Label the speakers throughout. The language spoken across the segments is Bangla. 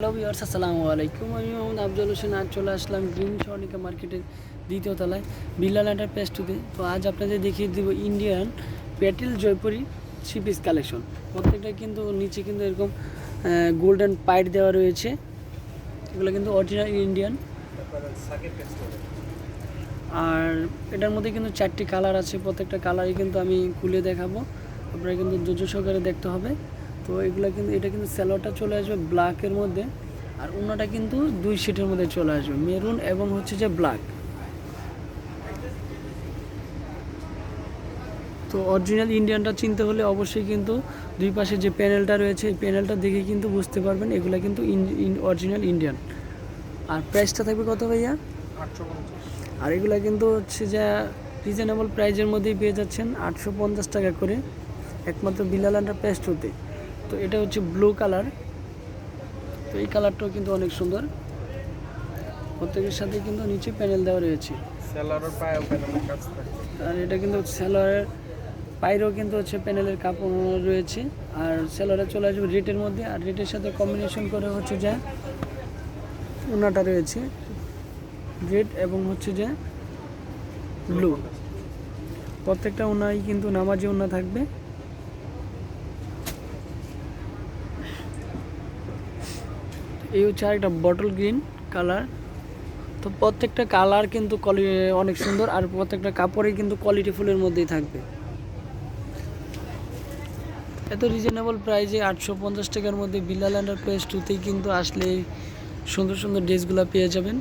Speaker 1: হ্যালো ভিউয়ার্স আসসালামু আলাইকুম। আমি মোহাম্মদ আফজল হোসেন, আজ চলে আসলাম গ্রিন সর্ণিকা মার্কেটের দ্বিতীয় তলায় বিল্লা ল্যান্ডার পেস্টুতে তো আজ আপনাদের দেখিয়ে দিব Indian Patel Jaipuri three piece collection প্রত্যেকটা কিন্তু নিচে কিন্তু এরকম গোল্ডেন পাইট দেওয়া রয়েছে। এগুলো কিন্তু অরিজিনাল ইন্ডিয়ান আর এটার মধ্যে কিন্তু চারটি কালার আছে। প্রত্যেকটা কালারই কিন্তু আমি খুলে দেখাবো। আপনারা কিন্তু যোজ সহকারে দেখতে হবে। তো এগুলো কিন্তু এটা কিন্তু স্যালোটা চলে আসবে ব্ল্যাকের মধ্যে আর অন্যটা কিন্তু দুই শিটের মধ্যে চলে আসবে মেরুন এবং হচ্ছে যে ব্ল্যাক তো অরিজিনাল ইন্ডিয়ানটা চিনতে হলে অবশ্যই কিন্তু দুই পাশে যে প্যানেলটা রয়েছে এই প্যানেলটা দেখে কিন্তু বুঝতে পারবেন এগুলো কিন্তু অরিজিনাল ইন্ডিয়ান আর প্রাইসটা থাকবে কত ভাইয়া? আর এগুলো কিন্তু হচ্ছে যে রিজনেবল প্রাইজের মধ্যেই পেয়ে যাচ্ছেন আটশো পঞ্চাশ টাকা করে একমাত্র বিলাল পেস্ট হতে তো এটা হচ্ছে ব্লু কালার তো এই কালারটাও কিন্তু অনেক সুন্দর। প্রত্যেকের সাথে কিন্তু নিচে প্যানেল দেওয়া রয়েছে। আর এটা কিন্তু সেলোয়ারের পাইরেও কিন্তু হচ্ছে প্যানেলের কাপড় রয়েছে। আর সেলোয়ারে চলে আসবে রেটের মধ্যে। আর রেটের সাথে কম্বিনেশন করে হচ্ছে যে ওনাটা রয়েছে। রেড এবং হচ্ছে যে ব্লু প্রত্যেকটা ওনাই কিন্তু নামাজি ওনা থাকবে। এই হচ্ছে আরেকটা বটল গ্রিন কালার তো প্রত্যেকটা কালার কিন্তু অনেক সুন্দর আর প্রত্যেকটা কাপড়ই কিন্তু কোয়ালিটি ফুলের মধ্যেই থাকবে। এত রিজনেবল প্রাইসে আটশো পঞ্চাশ টাকার মধ্যে বিল্লা ল্যান্ডার প্লেস টুতেই কিন্তু আসলে সুন্দর সুন্দর ড্রেসগুলো পেয়ে যাবেন।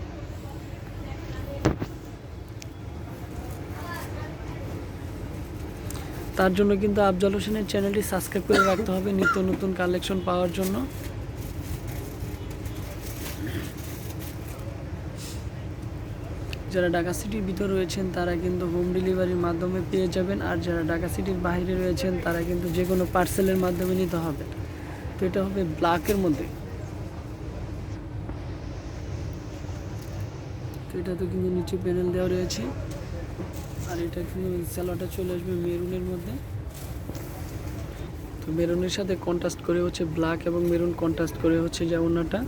Speaker 1: তার জন্য কিন্তু আফজল হোসেনের চ্যানেলটি সাবস্ক্রাইব করে রাখতে হবে। নিত্য নতুন কালেকশন পাওয়ার জন্য। যারা ঢাকা সিটির ভিতর রয়েছেন, তারা কিন্তু হোম ডেলিভারির মাধ্যমে পেয়ে যাবেন। আর যারা ঢাকা সিটির বাইরে রয়েছেন, তারা কিন্তু যে কোনো পার্সেলের মাধ্যমে নিতে হবে। তো এটা হবে ব্ল্যাকের মধ্যে। তো এটা তো কিন্তু নিচে প্যানেল দেওয়া রয়েছে। আর এটা কিন্তু স্যালাডটা চলে আসবে মেরুনের মধ্যে। তো মেরুনের সাথে কন্ট্রাস্ট করে হচ্ছে ব্ল্যাক এবং মেরুন কন্ট্রাস্ট করে হচ্ছে যে ওনাটা।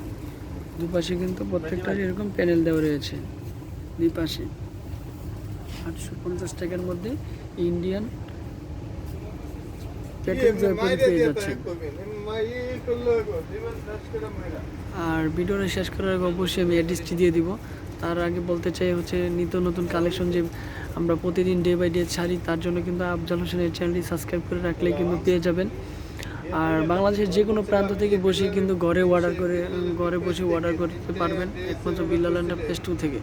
Speaker 1: দুপাশে কিন্তু প্রত্যেকটা এরকম প্যানেল দেওয়া রয়েছে। দুই পাশে। আটশো পঞ্চাশ টাকার মধ্যে ইন্ডিয়ান পেয়ে যাচ্ছে। আর ভিডিওটা শেষ করার আগে অবশ্যই আমি অ্যাড্রেসটি দিয়ে দিব। তার আগে বলতে চাই হচ্ছে নিত্য নতুন কালেকশন যে আমরা প্রতিদিন ডে বাই ডে ছাড়ি তার জন্য কিন্তু আফজাল হোসেনের চ্যানেলটি সাবস্ক্রাইব করে রাখলে কিন্তু পেয়ে যাবেন। আর বাংলাদেশের যে কোনো প্রান্ত থেকে বসে কিন্তু ঘরে অর্ডার করে ঘরে বসে অর্ডার করতে পারবেন। একমাত্র বিল্লাল এন্টারপ্রাইজ টু থেকে।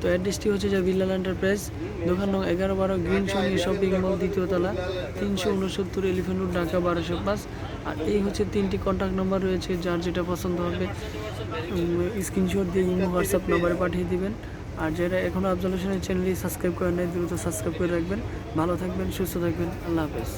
Speaker 1: তো অ্যাড্রেসটি হচ্ছে যে বিল্লাল এন্টারপ্রাইজ, দোকান নং এগারো বারো গ্রিন সনি শপিং মল দ্বিতীয় তলা, তিনশো উনসত্তর এলিফেন্ট রোড ঢাকা বারোশো পাঁচ। আর এই হচ্ছে তিনটি কন্ট্যাক্ট নাম্বার রয়েছে, যার যেটা পছন্দ হবে স্ক্রিনশট দিয়ে ইমো হোয়াটসঅ্যাপ নাম্বারে পাঠিয়ে দিবেন। আর যারা এখনও আফজাল হোসেনের চ্যানেলটি সাবস্ক্রাইব করেন নাই, দ্রুত সাবস্ক্রাইব করে রাখবেন। ভালো থাকবেন, সুস্থ থাকবেন, আল্লাহ হাফেজ।